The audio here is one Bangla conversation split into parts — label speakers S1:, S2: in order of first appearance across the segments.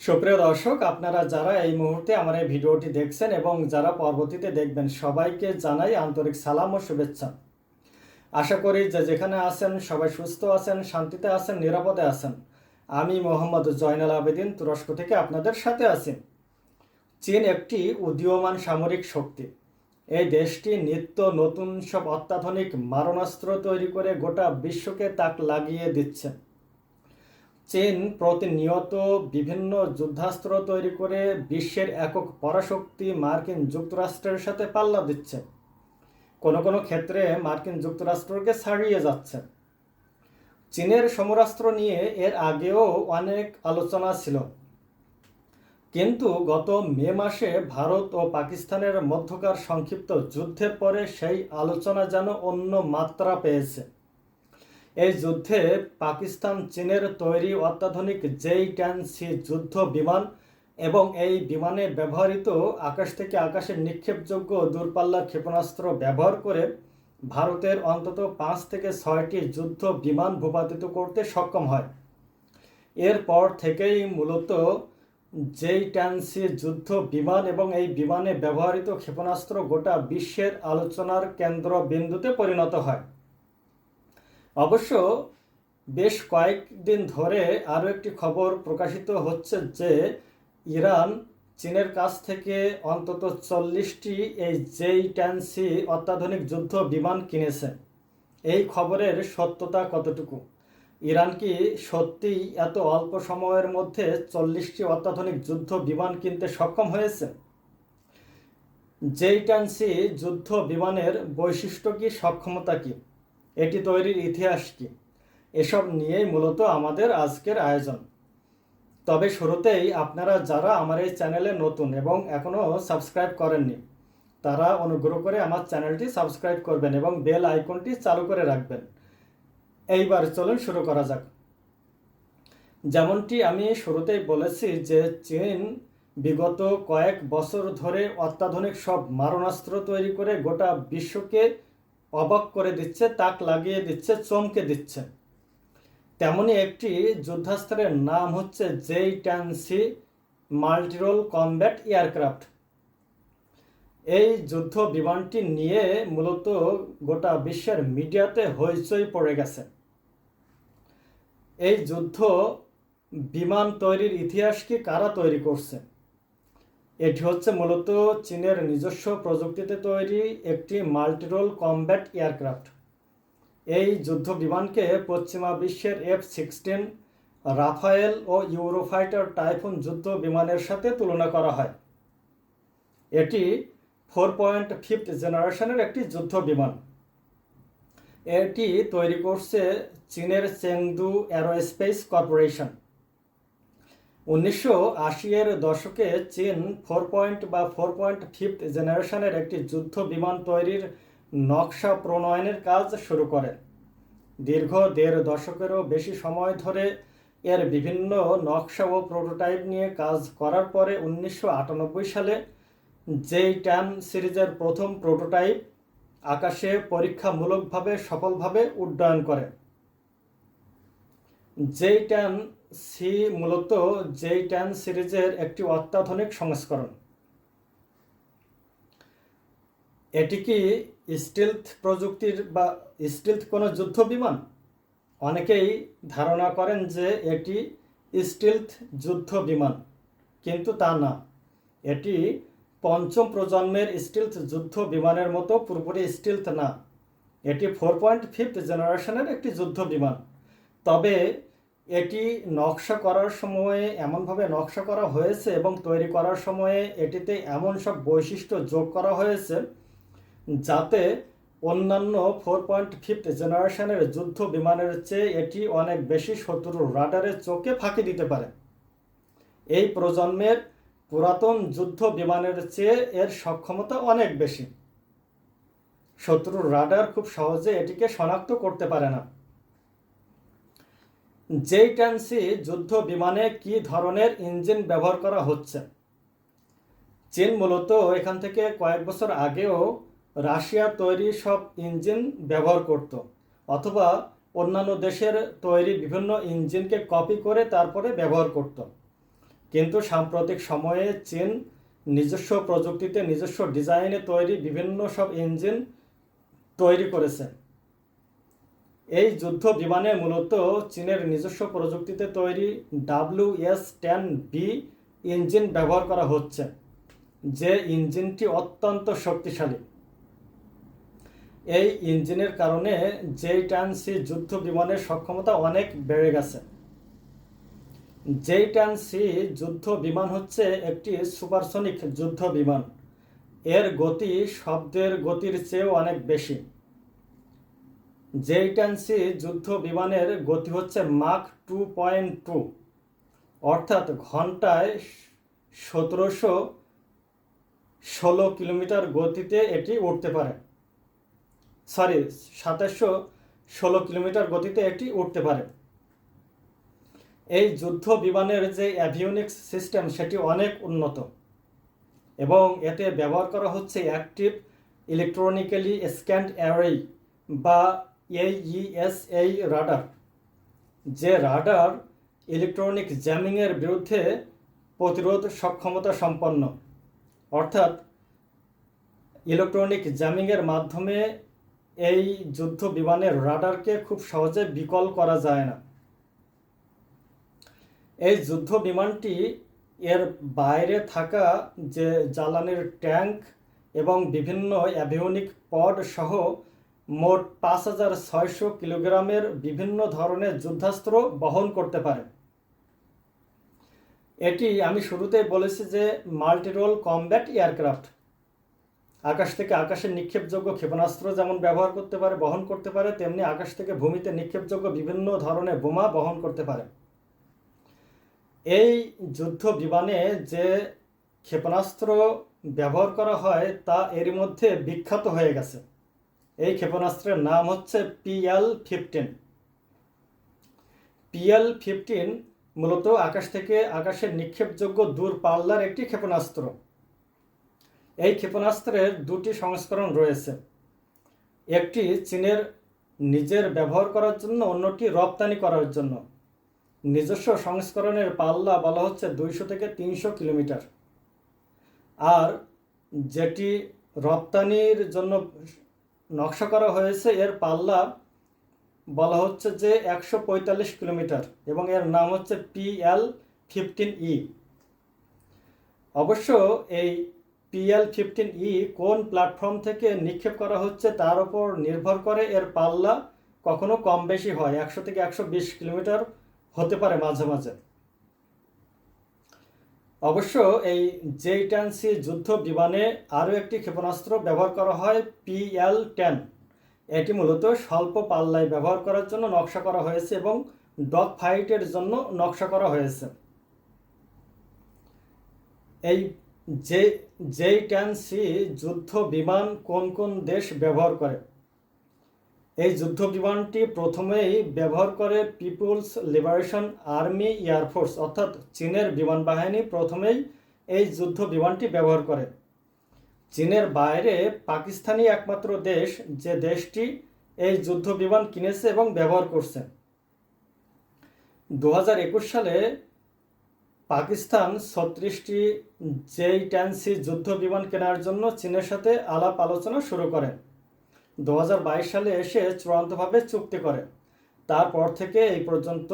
S1: সুপ্রিয় দর্শক, আপনারা যারা এই মুহূর্তে আমার এই ভিডিওটি দেখছেন এবং যারা পরবর্তীতে দেখবেন, সবাইকে জানাই আন্তরিক সালাম ও শুভেচ্ছা। আশা করি যে যেখানে আছেন, সবাই সুস্থ আছেন, শান্তিতে আছেন, নিরাপদে আছেন। আমি মোহাম্মদ জয়নাল আবেদিন, তুরস্ক থেকে আপনাদের সাথে আছি। চীন একটি উদীয়মান সামরিক শক্তি। এই দেশটি নিত্য নতুন সব অত্যাধুনিক মারণাস্ত্র তৈরি করে গোটা বিশ্বকে তাক লাগিয়ে দিচ্ছে। চীন প্রতিনিয়ত বিভিন্ন যুদ্ধাস্ত্র তৈরি করে বিশ্বের একক পরাশক্তি মার্কিন যুক্তরাষ্ট্রের সাথে পাল্লা দিচ্ছে। কোনো কোনো ক্ষেত্রে মার্কিন যুক্তরাষ্ট্রকে ছাড়িয়ে যাচ্ছে। চীনের সমরাস্ত্র নিয়ে এর আগেও অনেক আলোচনা ছিল। কিন্তু গত মে মাসে ভারত ও পাকিস্তানের মধ্যকার সংক্ষিপ্ত যুদ্ধের পরে সেই আলোচনা যেন অন্য মাত্রা পেয়েছে। এই যুদ্ধে পাকিস্তান, চীনের তৈরি অত্যাধুনিক জেই টেন সি যুদ্ধ বিমান এবং এই বিমানে ব্যবহৃত আকাশ থেকে আকাশে নিক্ষেপযোগ্য দূরপাল্লার ক্ষেপণাস্ত্র ব্যবহার করে ভারতের অন্তত পাঁচ থেকে ছয়টি যুদ্ধ বিমান ভূপাতিত করতে সক্ষম হয়। এরপর থেকেই মূলত জেই টেন সি যুদ্ধ বিমান এবং এই বিমানে ব্যবহৃত ক্ষেপণাস্ত্র গোটা বিশ্বের আলোচনার কেন্দ্রবিন্দুতে পরিণত হয়। অবশ্য বেশ কয়েকদিন ধরে আরও একটি খবর প্রকাশিত হচ্ছে যে ইরান চীনের কাছ থেকে অন্তত চল্লিশটি এই জেই ট্যান্সি অত্যাধুনিক যুদ্ধ বিমান কিনেছে। এই খবরের সত্যতা কতটুকু? ইরান কি সত্যিই এত অল্প সময়ের মধ্যে চল্লিশটি অত্যাধুনিক যুদ্ধ বিমান কিনতে সক্ষম হয়েছে? জেই টেন সি যুদ্ধ বিমানের বৈশিষ্ট্য কি, সক্ষমতা কী? এটি তৈরির ইতিহাস কি? এসব নিয়েই মূলত আমাদের আজকের আয়োজন। তবে শুরুতেই আপনারা যারা আমার এই চ্যানেলে নতুন এবং এখনও সাবস্ক্রাইব করেননি, তারা অনুগ্রহ করে আমার চ্যানেলটি সাবস্ক্রাইব করবেন এবং বেল আইকনটি চালু করে রাখবেন। এইবার চলুন শুরু করা যাক। যেমনটি আমি শুরুতেই বলেছি যে চীন বিগত কয়েক বছর ধরে অত্যাধুনিক সব মারণাস্ত্র তৈরি করে গোটা বিশ্বকে অবাক করে দিচ্ছে, তাক লাগিয়ে দিচ্ছে, চমকে দিচ্ছে। তেমনি একটি যুদ্ধাস্ত্রের নাম হচ্ছে J ten C multirole combat aircraft. এই যুদ্ধ বিমানটি নিয়ে মূলত গোটা বিশ্বের মিডিয়াতে হইচই পড়ে গেছে। এই যুদ্ধ বিমান তৈরির ইতিহাস কি কারা তৈরি করছে? এটি হচ্ছে মূলত চীনের নিজস্ব প্রযুক্তিতে তৈরি একটি মাল্টিরোল কমব্যাট এয়ারক্রাফট। এই যুদ্ধ বিমানকে পশ্চিমা বিশ্বের এফ সিক্সটিন, রাফায়েল ও ইউরোফাইটার টাইফুন যুদ্ধ বিমানের সাথে তুলনা করা হয়। এটি ফোর পয়েন্ট ফিফথ জেনারেশনের একটি যুদ্ধ বিমান এটি তৈরি করছে চীনের চেংদু অ্যারোস্পেস কর্পোরেশন। উনিশশো আশির দশকে চীন ফোর পয়েন্ট বা ফোর পয়েন্ট ফিফথ জেনারেশনের একটি যুদ্ধ বিমান তৈরির নকশা প্রণয়নের কাজ শুরু করে। দীর্ঘ দেড় দশকেরও বেশি সময় ধরে এর বিভিন্ন নকশা ও প্রোটোটাইপ নিয়ে কাজ করার পরে উনিশশো আটানব্বই সালে জেই ট্যান সিরিজের প্রথম প্রোটোটাইপ আকাশে পরীক্ষামূলকভাবে সফলভাবে উড্ডয়ন করে। জেই ট্যান সি মূলত জেই টেন সিরিজের একটি অত্যাধুনিক সংস্করণ। এটি কি স্টিলথ প্রযুক্তির বা স্টিলথ কোনো যুদ্ধ বিমান? অনেকেই ধারণা করেন যে এটি স্টিলথ যুদ্ধ বিমান, কিন্তু তা না। এটি পঞ্চম প্রজন্মের স্টিলথ যুদ্ধ বিমানের মতো পুরোপুরি স্টিলথ না। এটি ফোর পয়েন্ট ফিফথ জেনারেশনের একটি যুদ্ধ বিমান। তবে এটি নকশা করার সময়ে এমনভাবে নকশা করা হয়েছে এবং তৈরি করার সময়ে এটিতে এমন সব বৈশিষ্ট্য যোগ করা হয়েছে যাতে অন্যান্য ফোর পয়েন্ট ফিফথ জেনারেশনের যুদ্ধ বিমানের চেয়ে এটি অনেক বেশি শত্রুর রাডারের চোখে ফাঁকি দিতে পারে। এই প্রজন্মের পুরাতন যুদ্ধ বিমানের চেয়ে এর সক্ষমতা অনেক বেশি। শত্রুর রাডার খুব সহজে এটিকে শনাক্ত করতে পারে না। জেই টেনসি যুদ্ধ বিমানে কি ধরনের ইঞ্জিন ব্যবহার করা হচ্ছে? চীন মূলত এখান থেকে কয়েক বছর আগেও রাশিয়া তৈরি সব ইঞ্জিন ব্যবহার করত, অথবা অন্যান্য দেশের তৈরি বিভিন্ন ইঞ্জিনকে কপি করে তারপরে ব্যবহার করত। কিন্তু সাম্প্রতিক সময়ে চীন নিজস্ব প্রযুক্তিতে, নিজস্ব ডিজাইনে তৈরি বিভিন্ন সব ইঞ্জিন তৈরি করেছে। এই যুদ্ধ বিমানে মূলত চীনের নিজস্ব প্রযুক্তিতে তৈরি W S ten B engine ব্যবহার করা হচ্ছে, যে ইঞ্জিনটি অত্যন্ত শক্তিশালী। এই ইঞ্জিনের কারণে জেই টেন সি যুদ্ধ বিমানের সক্ষমতা অনেক বেড়ে গেছে। জেই টেন সি যুদ্ধ বিমান হচ্ছে একটি সুপারসনিক যুদ্ধ বিমান এর গতি শব্দের গতির চেয়েও অনেক বেশি। জেই টেন সি যুদ্ধ বিমানের গতি হচ্ছে মাক টু পয়েন্ট টু অর্থাৎ ঘন্টায় সতেরোশো ষোলো কিলোমিটার গতিতে এটি উঠতে পারে। সরি সাতাশশো ষোলো কিলোমিটার গতিতে এটি উঠতে পারে। এই যুদ্ধ বিমানের যে অ্যাভিওনিক্স সিস্টেম সেটি অনেক উন্নত এবং এতে ব্যবহার করা হচ্ছে অ্যাক্টিভ ইলেকট্রনিক্যালি স্ক্যান্ড অ্যারে বা এইইএসএই রাডার যে রাডার ইলেকট্রনিক জ্যামিংয়ের বিরুদ্ধে প্রতিরোধ সক্ষমতা সম্পন্ন। অর্থাৎ ইলেকট্রনিক জ্যামিংয়ের মাধ্যমে এই যুদ্ধ বিমানের রাডারকে খুব সহজে বিকল করা যায় না। এই যুদ্ধ বিমানটি এর বাইরে থাকা যে জ্বালানির ট্যাঙ্ক এবং বিভিন্ন অ্যাভিওনিক পড সহ মোট পাঁচ হাজার ছয়শো কিলোগ্রামের বিভিন্ন ধরনের যুদ্ধাস্ত্র বহন করতে পারে। এটি আমি শুরুতেই বলেছি যে মাল্টিরোল কমব্যাট এয়ারক্রাফট। আকাশ থেকে আকাশে নিক্ষেপযোগ্য ক্ষেপণাস্ত্র যেমন ব্যবহার করতে পারে, বহন করতে পারে, তেমনি আকাশ থেকে ভূমিতে নিক্ষেপযোগ্য বিভিন্ন ধরনের বোমা বহন করতে পারে। এই যুদ্ধ বিমানে যে ক্ষেপণাস্ত্র ব্যবহার করা হয় তা এর মধ্যে বিখ্যাত হয়ে গেছে। এই ক্ষেপণাস্ত্রের নাম হচ্ছে পিএল ফিফটিন। পিএল ফিফটিন মূলত আকাশ থেকে আকাশের নিক্ষেপযোগ্য দূর পাল্লার একটি ক্ষেপণাস্ত্র। এই ক্ষেপণাস্ত্রের দুটি সংস্করণ রয়েছে। একটি চীনের নিজের ব্যবহার করার জন্য, অন্যটি রপ্তানি করার জন্য। নিজস্ব সংস্করণের পাল্লা বলা হচ্ছে দুইশো থেকে তিনশো কিলোমিটার। আর যেটি রপ্তানির জন্য নকশা করা হয়েছে। এর পাল্লা বলা হচ্ছে যে একশো পঁয়তাল্লিশ কিলোমিটার এবং এর নাম হচ্ছে পিএল ফিফটিন ই। অবশ্য এই পিএল ফিফটিন ই কোন প্ল্যাটফর্ম থেকে নিক্ষেপ করা হচ্ছে তার উপর নির্ভর করে এর পাল্লা কখনো কম বেশি হয়। একশো থেকে একশো বিশ কিলোমিটার হতে পারে মাঝে মাঝে। অবশ্য এই জেইটানসি যুদ্ধ বিমানে আরও একটি ক্ষেপণাস্ত্র ব্যবহার করা হয় পিএল টেন এটি মূলত স্বল্প পাল্লায় ব্যবহার করার জন্য নকশা করা হয়েছে এবং ডগ ফাইটের জন্য নকশা করা হয়েছে। এই যে জেই টেন সি যুদ্ধ বিমান কোন কোন দেশ ব্যবহার করে? এই যুদ্ধ বিমানটি প্রথমেই ব্যবহার করে পিপুলস লিবারেশন আর্মি এয়ারফোর্স অর্থাৎ চীনের বিমান বাহিনী প্রথমেই এই যুদ্ধ বিমানটি ব্যবহার করে। চীনের বাইরে পাকিস্তানই একমাত্র দেশ যে দেশটি এই যুদ্ধ বিমান কিনেছে এবং ব্যবহার করছে। দু হাজার একুশ সালে পাকিস্তান ছত্রিশটি জেই ট্যান্সি যুদ্ধ বিমান কেনার জন্য চীনের সাথে আলাপ আলোচনা শুরু করে। দু হাজার বাইশ সালে এসে চূড়ান্তভাবে চুক্তি করে। তারপর থেকে এই পর্যন্ত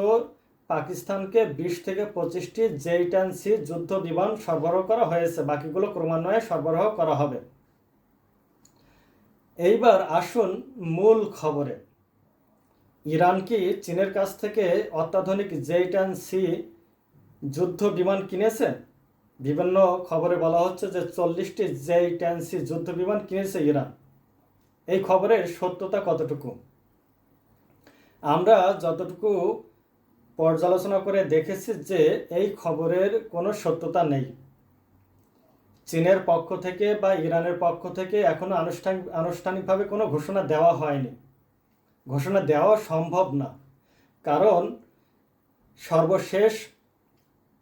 S1: পাকিস্তানকে বিশ থেকে পঁচিশটি জেই ট্যান্সি যুদ্ধ বিমান সরবরাহ করা হয়েছে। বাকিগুলো ক্রমান্বয়ে সরবরাহ করা হবে। এইবার আসুন মূল খবরে। ইরান কি চীনের কাছ থেকে অত্যাধুনিক জেই সি যুদ্ধ বিমান কিনেছে? বিভিন্ন খবরে বলা হচ্ছে যে চল্লিশটি জেই সি যুদ্ধ বিমান কিনেছে ইরান। এই খবরের সত্যতা কতটুকু? আমরা যতটুকু পর্যালোচনা করে দেখেছি যে এই খবরের কোনো সত্যতা নেই। চীনের পক্ষ থেকে বা ইরানের পক্ষ থেকে এখনও আনুষ্ঠানিক আনুষ্ঠানিকভাবে কোনো ঘোষণা দেওয়া হয়নি। ঘোষণা দেওয়া সম্ভব না। কারণ সর্বশেষ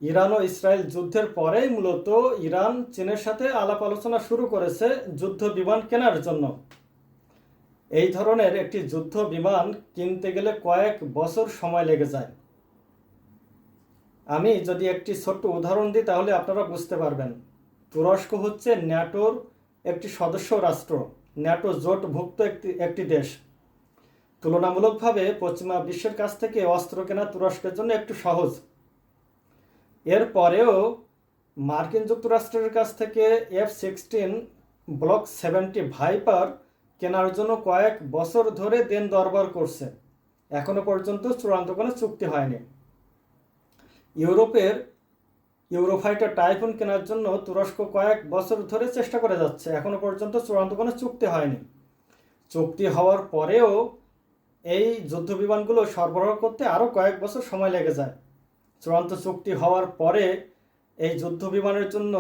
S1: ইরান ও ইসরায়েল যুদ্ধের পরেই মূলত ইরান চীনের সাথে আলাপ আলোচনা শুরু করেছে যুদ্ধ বিমান কেনার জন্য। এই ধরনের একটি যুদ্ধ বিমান কিনতে গেলে কয়েক বছর সময় লেগে যায়। আমি যদি একটি ছোট্ট উদাহরণ দিই, তাহলে আপনারা বুঝতে পারবেন। তুরস্ক হচ্ছে ন্যাটোর একটি সদস্য রাষ্ট্র। ন্যাটো জোটভুক্ত একটি একটি দেশ। তুলনামূলকভাবে পশ্চিমা বিশ্বের কাছ থেকে অস্ত্র কেনা তুরস্কের জন্য একটু সহজ। এরপরেও মার্কিন যুক্তরাষ্ট্রের কাছ থেকে F sixteen block seventy viper কেনার জন্য কয়েক বছর ধরে দেন দরবার করছে। এখনও পর্যন্ত চূড়ান্ত কোনো চুক্তি হয়নি। ইউরোপের ইউরোফাইটার টাইফুন কেনার জন্য তুরস্ক কয়েক বছর ধরে চেষ্টা করে যাচ্ছে। এখনও পর্যন্ত চূড়ান্ত কোনো চুক্তি হয়নি। চুক্তি হওয়ার পরেও এই যুদ্ধ বিমানগুলো সরবরাহ করতে আরও কয়েক বছর সময় লেগে যায়। চূড়ান্ত চুক্তি হওয়ার পরে এই যুদ্ধ বিমানের জন্য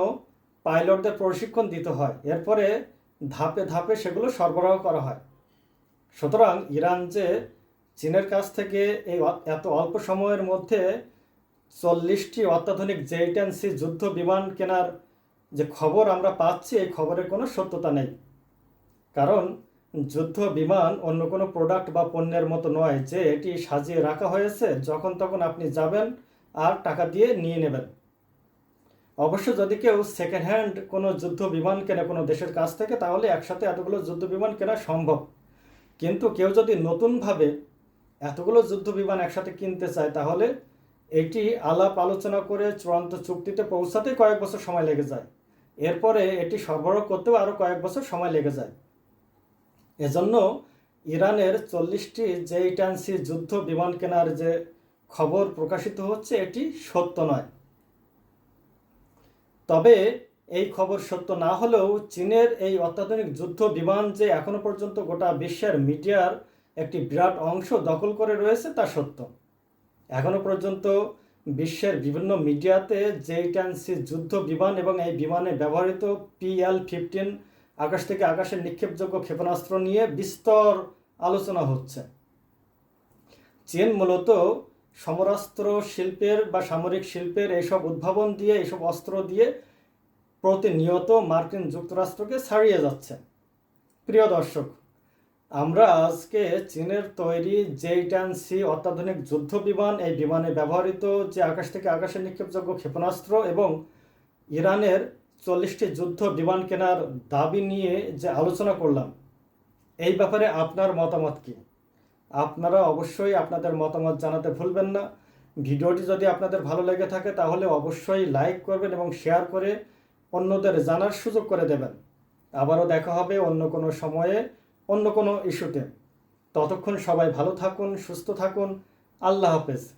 S1: পাইলটদের প্রশিক্ষণ দিতে হয়। এরপরে ধাপে ধাপে সেগুলো সরবরাহ করা হয়। সুতরাং ইরান যে চীনের কাছ থেকে এই এত অল্প সময়ের মধ্যে চল্লিশটি অত্যাধুনিক জেইটেন্সি যুদ্ধ বিমান কেনার যে খবর আমরা পাচ্ছি, এই খবরের কোনো সত্যতা নেই। কারণ যুদ্ধ বিমান অন্য কোনো প্রোডাক্ট বা পণ্যের মতো নয় যে এটি সাজিয়ে রাখা হয়েছে, যখন তখন আপনি যাবেন আর টাকা দিয়ে নিয়ে নেবেন। অবশ্য যদি কেউ সেকেন্ড হ্যান্ড কোনো যুদ্ধ বিমান কেনে কোনো দেশের কাছ থেকে, তাহলে একসাথে এতগুলো যুদ্ধ বিমান কেনা সম্ভব। কিন্তু কেউ যদি নতুনভাবে এতগুলো যুদ্ধ বিমান একসাথে কিনতে চায়, তাহলে এটি আলাপ আলোচনা করে চূড়ান্ত চুক্তিতে পৌঁছাতে কয়েক বছর সময় লেগে যায়। এরপরে এটি সরবরাহ করতেও আরও কয়েক বছর সময় লেগে যায়। এজন্য ইরানের চল্লিশটি জেইটান্সি যুদ্ধ বিমান কেনার যে খবর প্রকাশিত হচ্ছে, এটি সত্য নয়। তবে এই খবর সত্য না হলেও চীনের এই অত্যাধুনিক যুদ্ধ বিমান যে এখনও পর্যন্ত গোটা বিশ্বের মিডিয়ার একটি বিরাট অংশ দখল করে রয়েছে, তা সত্য। এখনও পর্যন্ত বিশ্বের বিভিন্ন মিডিয়াতে জেইটান্সি যুদ্ধ বিমান এবং এই বিমানে ব্যবহৃত পিএল ফিফটিন আকাশ থেকে আকাশের নিক্ষেপযোগ্য ক্ষেপণাস্ত্র নিয়ে বিস্তর আলোচনা হচ্ছে। চীন মূলত সমরাস্ত্র শিল্পের বা সামরিক শিল্পের এইসব উদ্ভাবন দিয়ে এইসব অস্ত্র দিয়ে প্রতিনিয়ত মার্কিন যুক্তরাষ্ট্রকে ছাড়িয়ে যাচ্ছে। প্রিয় দর্শক, আমরা আজকে চীনের তৈরি জেইটান সি অত্যাধুনিক যুদ্ধ বিমান এই বিমানে ব্যবহৃত যে আকাশ থেকে আকাশে নিক্ষেপযোগ্য ক্ষেপণাস্ত্র এবং ইরানের চল্লিশটি যুদ্ধ বিমান কেনার দাবি নিয়ে যে আলোচনা করলাম, এই ব্যাপারে আপনার মতামত কি? আপনারা অবশ্যই আপনাদের মতামত জানাতে ভুলবেন না। ভিডিওটি যদি আপনাদের ভালো লেগে থাকে, তাহলে অবশ্যই লাইক করবেন এবং শেয়ার করে অন্যদের জানার সুযোগ করে দেবেন। আবারও দেখা হবে অন্য কোনো সময়ে, অন্য কোনো ইস্যুতে। ততক্ষণ সবাই ভালো থাকুন, সুস্থ থাকুন। আল্লাহ হাফেজ।